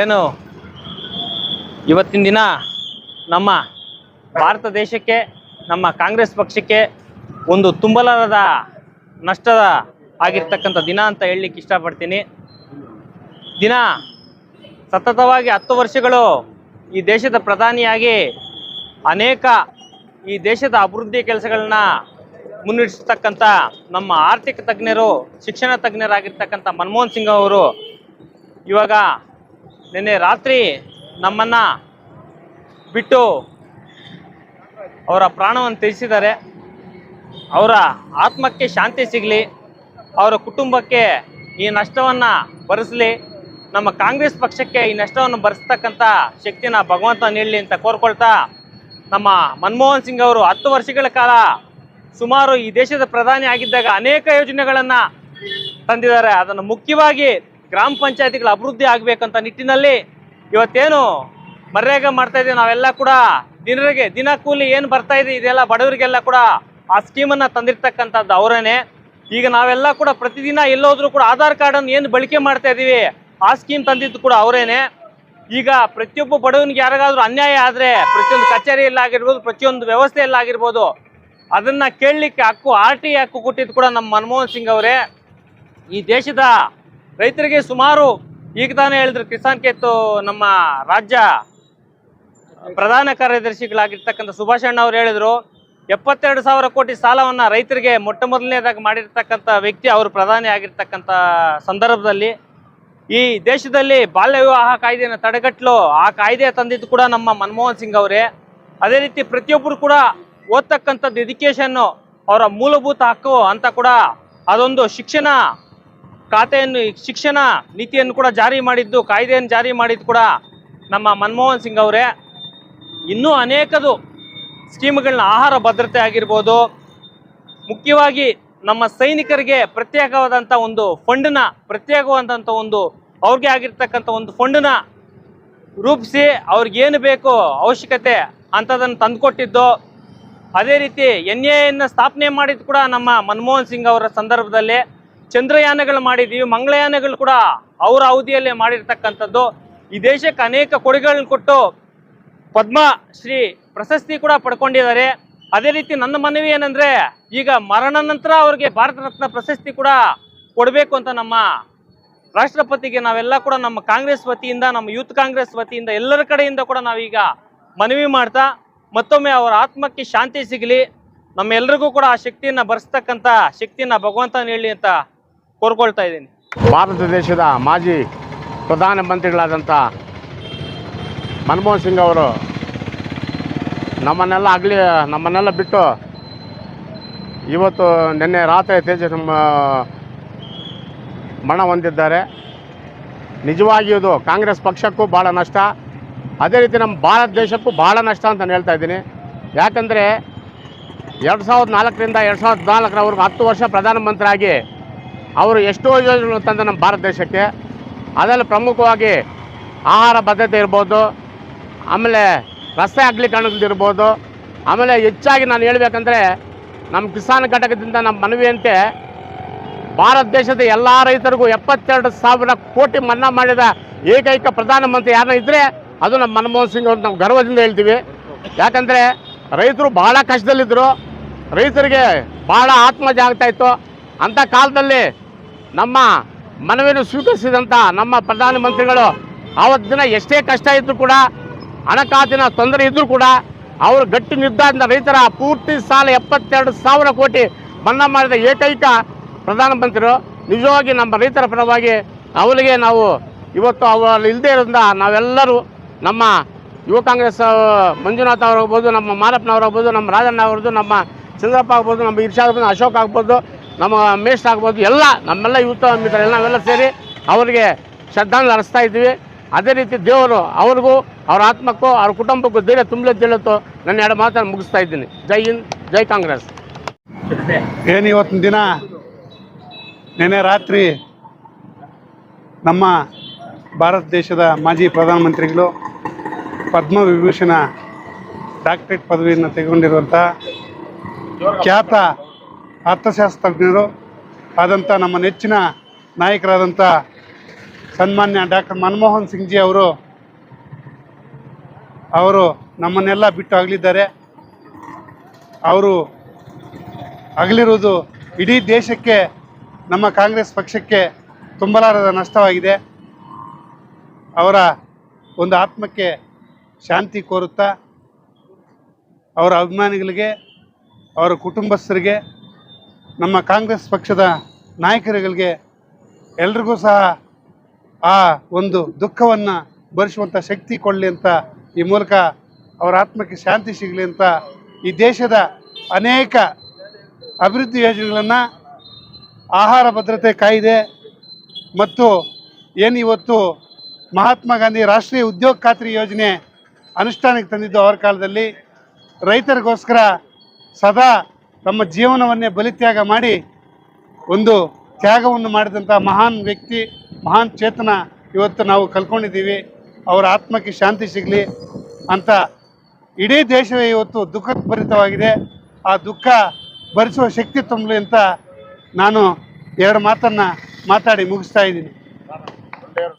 ಏನು? ಇವತ್ತಿನ ದಿನ ನಮ್ಮ ಭಾರತ ದೇಶಕ್ಕೆ, ನಮ್ಮ ಕಾಂಗ್ರೆಸ್ ಪಕ್ಷಕ್ಕೆ ಒಂದು ತುಂಬಲಾರದ ನಷ್ಟದ ಆಗಿರ್ತಕ್ಕಂಥ ದಿನ ಅಂತ ಹೇಳಲಿಕ್ಕೆ ಇಷ್ಟಪಡ್ತೀನಿ. ದಿನ ಸತತವಾಗಿ ಹತ್ತು ವರ್ಷಗಳು ಈ ದೇಶದ ಪ್ರಧಾನಿಯಾಗಿ ಅನೇಕ ಈ ದೇಶದ ಅಭಿವೃದ್ಧಿ ಕೆಲಸಗಳನ್ನ ಮುನ್ನಡೆಸ್ತಕ್ಕಂಥ ನಮ್ಮ ಆರ್ಥಿಕ ತಜ್ಞರು, ಶಿಕ್ಷಣ ತಜ್ಞರಾಗಿರ್ತಕ್ಕಂಥ ಮನಮೋಹನ್ ಸಿಂಗ್ ಅವರು ಇವಾಗ ನಿನ್ನೆ ರಾತ್ರಿ ನಮ್ಮನ್ನ ಬಿಟ್ಟು ಅವರ ಪ್ರಾಣವನ್ನು ತ್ಯಜಿಸಿದ್ದಾರೆ. ಅವರ ಆತ್ಮಕ್ಕೆ ಶಾಂತಿ ಸಿಗಲಿ, ಅವರ ಕುಟುಂಬಕ್ಕೆ ಈ ನಷ್ಟವನ್ನು ಭರಿಸಲಿ, ನಮ್ಮ ಕಾಂಗ್ರೆಸ್ ಪಕ್ಷಕ್ಕೆ ಈ ನಷ್ಟವನ್ನು ಭರಿಸ್ತಕ್ಕಂಥ ಶಕ್ತಿನ ಭಗವಂತ ನೀಡಲಿ ಅಂತ ಕೋರ್ಕೊಳ್ತಾ ನಮ್ಮ ಮನಮೋಹನ್ ಸಿಂಗ್ ಅವರು ಹತ್ತು ವರ್ಷಗಳ ಕಾಲ ಸುಮಾರು ಈ ದೇಶದ ಪ್ರಧಾನಿ ಆಗಿದ್ದಾಗ ಅನೇಕ ಯೋಜನೆಗಳನ್ನು ತಂದಿದ್ದಾರೆ. ಅದನ್ನು ಮುಖ್ಯವಾಗಿ ಗ್ರಾಮ ಪಂಚಾಯತಿಗಳ ಅಭಿವೃದ್ಧಿ ಆಗಬೇಕಂತ ನಿಟ್ಟಿನಲ್ಲಿ ಇವತ್ತೇನು ಮರ್ಯಾಗ ಮಾಡ್ತಾ ಇದೀವಿ. ನಾವೆಲ್ಲ ಕೂಡ ದಿನರಿಗೆ ದಿನ ಕೂಲಿ ಏನು ಬರ್ತಾ ಇದೆ, ಇದೆಲ್ಲ ಬಡವರಿಗೆಲ್ಲ ಕೂಡ ಆ ಸ್ಕೀಮನ್ನು ತಂದಿರ್ತಕ್ಕಂಥದ್ದು ಅವರೇನೆ. ಈಗ ನಾವೆಲ್ಲ ಕೂಡ ಪ್ರತಿದಿನ ಎಲ್ಲೋದ್ರೂ ಕೂಡ ಆಧಾರ್ ಕಾರ್ಡನ್ನು ಏನು ಬಳಕೆ ಮಾಡ್ತಾ ಇದ್ದೀವಿ ಆ ಸ್ಕೀಮ್ ತಂದಿದ್ದು ಕೂಡ ಅವರೇನೆ. ಈಗ ಪ್ರತಿಯೊಬ್ಬ ಬಡವನಿಗೆ ಯಾರಿಗಾದ್ರೂ ಅನ್ಯಾಯ ಆದರೆ ಪ್ರತಿಯೊಂದು ಕಚೇರಿಯಲ್ಲಾಗಿರ್ಬೋದು ಪ್ರತಿಯೊಂದು ವ್ಯವಸ್ಥೆಯಲ್ಲಾಗಿರ್ಬೋದು ಅದನ್ನ ಕೇಳಲಿಕ್ಕೆ ಹಕ್ಕು, ಆರ್ ಟಿ ಹಕ್ಕು ಕೊಟ್ಟಿದ್ದು ಕೂಡ ನಮ್ಮ ಮನಮೋಹನ್ ಸಿಂಗ್ ಅವರೇ. ಈ ದೇಶದ ರೈತರಿಗೆ ಸುಮಾರು, ಈಗ ತಾನೇ ಹೇಳಿದ್ರು, ಕಿಸಾನ್ ಕೇತು ನಮ್ಮ ರಾಜ್ಯ ಪ್ರಧಾನ ಕಾರ್ಯದರ್ಶಿಗಳಾಗಿರ್ತಕ್ಕಂಥ ಸುಭಾಷ್ ಅಣ್ಣ ಅವರು ಹೇಳಿದ್ರು, ಎಪ್ಪತ್ತೆರಡು ಸಾವಿರ ಕೋಟಿ ಸಾಲವನ್ನ ರೈತರಿಗೆ ಮೊಟ್ಟ ಮೊದಲನೇದಾಗಿ ಮಾಡಿರ್ತಕ್ಕಂಥ ವ್ಯಕ್ತಿ ಅವರು ಪ್ರಧಾನಿ ಆಗಿರ್ತಕ್ಕಂಥ ಸಂದರ್ಭದಲ್ಲಿ. ಈ ದೇಶದಲ್ಲಿ ಬಾಲ್ಯ ವಿವಾಹ ಕಾಯ್ದೆಯನ್ನು ತಡೆಗಟ್ಟಲು ಆ ಕಾಯ್ದೆ ತಂದಿದ್ದು ಕೂಡ ನಮ್ಮ ಮನಮೋಹನ್ ಸಿಂಗ್ ಅವರೇ. ಅದೇ ರೀತಿ ಪ್ರತಿಯೊಬ್ಬರು ಕೂಡ ಓದ್ತಕ್ಕಂಥದ್ದು ಎಜುಕೇಷನ್ನು ಅವರ ಮೂಲಭೂತ ಹಕ್ಕು ಅಂತ ಕೂಡ ಅದೊಂದು ಶಿಕ್ಷಣ ಖಾತೆಯನ್ನು, ಶಿಕ್ಷಣ ನೀತಿಯನ್ನು ಕೂಡ ಜಾರಿ ಮಾಡಿದ್ದು, ಕಾಯ್ದೆಯನ್ನು ಜಾರಿ ಮಾಡಿದ್ದು ಕೂಡ ನಮ್ಮ ಮನಮೋಹನ್ ಸಿಂಗ್ ಅವರೇ. ಇನ್ನೂ ಅನೇಕದು ಸ್ಕೀಮ್ಗಳನ್ನ ಆಹಾರ ಭದ್ರತೆ ಆಗಿರ್ಬೋದು, ಮುಖ್ಯವಾಗಿ ನಮ್ಮ ಸೈನಿಕರಿಗೆ ಪ್ರತ್ಯೇಕವಾದಂಥ ಒಂದು ಫಂಡನ್ನ ಪ್ರತ್ಯೇಕವಾದಂಥ ಒಂದು ಅವ್ರಿಗೆ ಆಗಿರ್ತಕ್ಕಂಥ ಒಂದು ಫಂಡನ್ನ ರೂಪಿಸಿ ಅವ್ರಿಗೇನು ಬೇಕು ಅವಶ್ಯಕತೆ ಅಂಥದನ್ನು ತಂದುಕೊಟ್ಟಿದ್ದು. ಅದೇ ರೀತಿ ಎನ್ ಎನ್ನ ಸ್ಥಾಪನೆ ಮಾಡಿದ್ದು ಕೂಡ ನಮ್ಮ ಮನಮೋಹನ್ ಸಿಂಗ್ ಅವರ ಸಂದರ್ಭದಲ್ಲಿ. ಚಂದ್ರಯಾನಗಳು ಮಾಡಿದ್ದೀವಿ, ಮಂಗಳಯಾನಗಳು ಕೂಡ ಅವರ ಅವಧಿಯಲ್ಲೇ ಮಾಡಿರ್ತಕ್ಕಂಥದ್ದು. ಈ ದೇಶಕ್ಕೆ ಅನೇಕ ಕೊಡುಗೆಗಳನ್ನ ಕೊಟ್ಟು ಪದ್ಮಶ್ರೀ ಪ್ರಶಸ್ತಿ ಕೂಡ ಪಡ್ಕೊಂಡಿದ್ದಾರೆ. ಅದೇ ರೀತಿ ನನ್ನ ಮನವಿ ಏನಂದ್ರೆ, ಈಗ ಮರಣ ನಂತರ ಅವ್ರಿಗೆ ಭಾರತ ರತ್ನ ಪ್ರಶಸ್ತಿ ಕೂಡ ಕೊಡಬೇಕು ಅಂತ ನಮ್ಮ ರಾಷ್ಟ್ರಪತಿಗೆ ನಾವೆಲ್ಲ ಕೂಡ ನಮ್ಮ ಕಾಂಗ್ರೆಸ್ ವತಿಯಿಂದ, ನಮ್ಮ ಯೂತ್ ಕಾಂಗ್ರೆಸ್ ವತಿಯಿಂದ ಎಲ್ಲರ ಕಡೆಯಿಂದ ಕೂಡ ನಾವೀಗ ಮನವಿ ಮಾಡ್ತಾ, ಮತ್ತೊಮ್ಮೆ ಅವರ ಆತ್ಮಕ್ಕೆ ಶಾಂತಿ ಸಿಗಲಿ. ನಮ್ಮೆಲ್ಲರಿಗೂ ಕೂಡ ಆ ಶಕ್ತಿಯನ್ನು ಬರೆಸ್ತಕ್ಕಂಥ ಶಕ್ತಿಯನ್ನು ಭಗವಂತನ ಹೇಳಿ ಅಂತ ಕೋರ್ಕೊಳ್ತಾ ಇದ್ದೀನಿ. ಭಾರತ ದೇಶದ ಮಾಜಿ ಪ್ರಧಾನಮಂತ್ರಿಗಳಾದಂಥ ಮನಮೋಹನ್ ಸಿಂಗ್ ಅವರು ನಮ್ಮನ್ನೆಲ್ಲ ಆಗಲಿ, ನಮ್ಮನ್ನೆಲ್ಲ ಬಿಟ್ಟು ಇವತ್ತು ನಿನ್ನೆ ರಾತ್ರಿ ತೇಜ ಮಣ ಹೊಂದಿದ್ದಾರೆ. ನಿಜವಾಗಿಯೂ ಕಾಂಗ್ರೆಸ್ ಪಕ್ಷಕ್ಕೂ ಭಾಳ ನಷ್ಟ. ಅದೇ ರೀತಿ ನಮ್ಮ ಭಾರತ ದೇಶಕ್ಕೂ ಭಾಳ ನಷ್ಟ ಅಂತ ನಾನು ಹೇಳ್ತಾ ಇದ್ದೀನಿ. ಯಾಕಂದರೆ ಎರಡು ಸಾವಿರದ ನಾಲ್ಕರಿಂದ ಎರಡು ಸಾವಿರದ ನಾಲ್ಕರವರೆಗೂ ಹತ್ತು ವರ್ಷ ಪ್ರಧಾನಮಂತ್ರಿಯಾಗಿ ಅವರು ಎಷ್ಟೋ ಯೋಜನೆಗಳು ತಂದ ನಮ್ಮ ಭಾರತ ದೇಶಕ್ಕೆ. ಅದರಲ್ಲಿ ಪ್ರಮುಖವಾಗಿ ಆಹಾರ ಭದ್ರತೆ ಇರ್ಬೋದು, ಆಮೇಲೆ ರಸ್ತೆ ಅಗಲೀಕರಣಗಳಿರ್ಬೋದು ಆಮೇಲೆ ಹೆಚ್ಚಾಗಿ ನಾನು ಹೇಳಬೇಕಂದ್ರೆ ನಮ್ಮ ಕಿಸಾನ್ ಘಟಕದಿಂದ ನಮ್ಮ ಮನವಿಯಂತೆ ಭಾರತ ದೇಶದ ಎಲ್ಲ ರೈತರಿಗೂ ಎಪ್ಪತ್ತೆರಡು ಸಾವಿರ ಕೋಟಿ ಮನ್ನಾ ಮಾಡಿದ ಏಕೈಕ ಪ್ರಧಾನಮಂತ್ರಿ ಯಾರನ್ನ ಇದ್ದರೆ ಅದು ನಮ್ಮ ಮನಮೋಹನ್ ಸಿಂಗ್ ಅವ್ರು ನಾವು ಗರ್ವದಿಂದ ಹೇಳ್ತೀವಿ. ಯಾಕಂದರೆ ರೈತರು ಭಾಳ ಕಷ್ಟದಲ್ಲಿದ್ದರು ರೈತರಿಗೆ ಭಾಳ ಆತ್ಮಹತ್ಯೆ ಆಗ್ತಾಯಿತ್ತು ಅಂಥ ಕಾಲದಲ್ಲಿ ನಮ್ಮ ಮನವಿಯನ್ನು ಸ್ವೀಕರಿಸಿದಂಥ ನಮ್ಮ ಪ್ರಧಾನಮಂತ್ರಿಗಳು ಆವತ್ತು ದಿನ ಎಷ್ಟೇ ಕಷ್ಟ ಇದ್ದರೂ ಕೂಡ, ಹಣಕಾಸಿನ ತೊಂದರೆ ಇದ್ದರೂ ಕೂಡ, ಅವರು ಗಟ್ಟಿ ನಿರ್ಧಾರದಿಂದ ರೈತರ ಪೂರ್ತಿ ಸಾಲ ಎಪ್ಪತ್ತೆರಡು ಸಾವಿರ ಕೋಟಿ ಮನ್ನಾ ಮಾಡಿದ ಏಕೈಕ ಪ್ರಧಾನಮಂತ್ರಿಗಳು ನಿಜವಾಗಿ ನಮ್ಮ ರೈತರ ಪರವಾಗಿ ಅವರಿಗೆ ನಾವು ಇವತ್ತು ಅವರು ಇಲ್ಲದೆ ಇರೋದ್ರಿಂದ ನಾವೆಲ್ಲರೂ ನಮ್ಮ ಯುವ ಕಾಂಗ್ರೆಸ್ ಮಂಜುನಾಥ್ ಮಂಜುನಾಥ್ ಅವರಾಗ್ಬೋದು ನಮ್ಮ ಮಾರಪ್ಪನವರಾಗ್ಬೋದು ನಮ್ಮ ರಾಜಣ್ಣ ಅವ್ರದ್ದು, ನಮ್ಮ ಚಂದ್ರಪ್ಪ ಆಗ್ಬೋದು, ನಮ್ಮ ಇರ್ಷಾದ್ ಆಗ್ಬೋದು ಅಶೋಕ್ ಆಗ್ಬೋದು ನಮ್ಮ ಮೇಷ್ ಆಗ್ಬೋದು, ಎಲ್ಲ ನಮ್ಮೆಲ್ಲ ಯುವತ ಮಿತ್ರರೆಲ್ಲ ನಾವೆಲ್ಲ ಸೇರಿ ಅವರಿಗೆ ಶ್ರದ್ಧಾಂಜಲಿ ಅರ್ಸ್ತಾ ಇದ್ದೀವಿ. ಅದೇ ರೀತಿ ದೇವರು ಅವ್ರಿಗೂ, ಅವ್ರ ಆತ್ಮಕ್ಕೂ, ಅವ್ರ ಕುಟುಂಬಕ್ಕೂ ಧೈರ್ಯ ತುಂಬಲೇ ತಿಳಿತು ನನ್ನ ಎರಡು ಮಾತನ್ನು ಮುಗಿಸ್ತಾ ಇದ್ದೀನಿ. ಜೈ ಹಿಂದ್, ಜೈ ಕಾಂಗ್ರೆಸ್. ಏನು ಇವತ್ತಿನ ದಿನ? ನಿನ್ನೆ ರಾತ್ರಿ ನಮ್ಮ ಭಾರತ ದೇಶದ ಮಾಜಿ ಪ್ರಧಾನಮಂತ್ರಿಗಳು ಪದ್ಮ ವಿಭೂಷಣ ಡಾಕ್ಟರೇಟ್ ಪದವಿಯನ್ನು ತೆಗೆದುಕೊಂಡಿರುವಂಥ ಖ್ಯಾತ ಅರ್ಥಶಾಸ್ತ್ರಜ್ಞರು ಆದಂಥ ನಮ್ಮ ನೆಚ್ಚಿನ ನಾಯಕರಾದಂಥ ಸನ್ಮಾನ್ಯ ಡಾಕ್ಟರ್ ಮನಮೋಹನ್ ಸಿಂಗ್ ಜಿ ಅವರು ಅವರು ನಮ್ಮನ್ನೆಲ್ಲ ಬಿಟ್ಟು ಅಗಲಿದ್ದಾರೆ. ಅವರು ಅಗಲಿರುವುದು ಇಡೀ ದೇಶಕ್ಕೆ, ನಮ್ಮ ಕಾಂಗ್ರೆಸ್ ಪಕ್ಷಕ್ಕೆ ತುಂಬಲಾರದ ನಷ್ಟವಾಗಿದೆ. ಅವರ ಒಂದು ಆತ್ಮಕ್ಕೆ ಶಾಂತಿ ಕೋರುತ್ತಾ, ಅವರ ಅಭಿಮಾನಿಗಳಿಗೆ, ಅವರ ಕುಟುಂಬಸ್ಥರಿಗೆ ನಮ್ಮ ಕಾಂಗ್ರೆಸ್ ಪಕ್ಷದ ನಾಯಕರುಗಳಿಗೆ ಎಲ್ರಿಗೂ ಸಹ ಆ ಒಂದು ದುಃಖವನ್ನು ಭರಿಸುವಂಥ ಶಕ್ತಿ ಕೊಡಲಿ ಅಂತ ಈ ಮೂಲಕ ಅವರ ಆತ್ಮಕ್ಕೆ ಶಾಂತಿ ಸಿಗಲಿ ಅಂತ ಈ ದೇಶದ ಅನೇಕ ಅಭಿವೃದ್ಧಿ ಯೋಜನೆಗಳನ್ನು ಆಹಾರ ಭದ್ರತೆ ಕಾಯ್ದೆ ಮತ್ತು ಏನು ಇವತ್ತು ಮಹಾತ್ಮ ಗಾಂಧಿ ರಾಷ್ಟ್ರೀಯ ಉದ್ಯೋಗ ಖಾತ್ರಿ ಯೋಜನೆ ಅನುಷ್ಠಾನಕ್ಕೆ ತಂದಿದ್ದು ಅವರ ಕಾಲದಲ್ಲಿ ರೈತರಿಗೋಸ್ಕರ ಸದಾ ತಮ್ಮ ಜೀವನವನ್ನೇ ಬಲಿತ್ಯಾಗ ಮಾಡಿ ಒಂದು ತ್ಯಾಗವನ್ನು ಮಾಡಿದಂಥ ಮಹಾನ್ ವ್ಯಕ್ತಿ, ಮಹಾನ್ ಚೇತನ ಇವತ್ತು ನಾವು ಕಲ್ಕೊಂಡಿದ್ದೀವಿ ಅವರ ಆತ್ಮಕ್ಕೆ ಶಾಂತಿ ಸಿಗಲಿ ಅಂತ ಇಡೀ ದೇಶವೇ ಇವತ್ತು ದುಃಖಭರಿತವಾಗಿದೆ. ಆ ದುಃಖ ಭರಿಸುವ ಶಕ್ತಿ ತುಂಬಲಿ ಅಂತ ನಾನು ಎರಡು ಮಾತನ್ನು ಮಾತಾಡಿ ಮುಗಿಸ್ತಾ ಇದ್ದೀನಿ.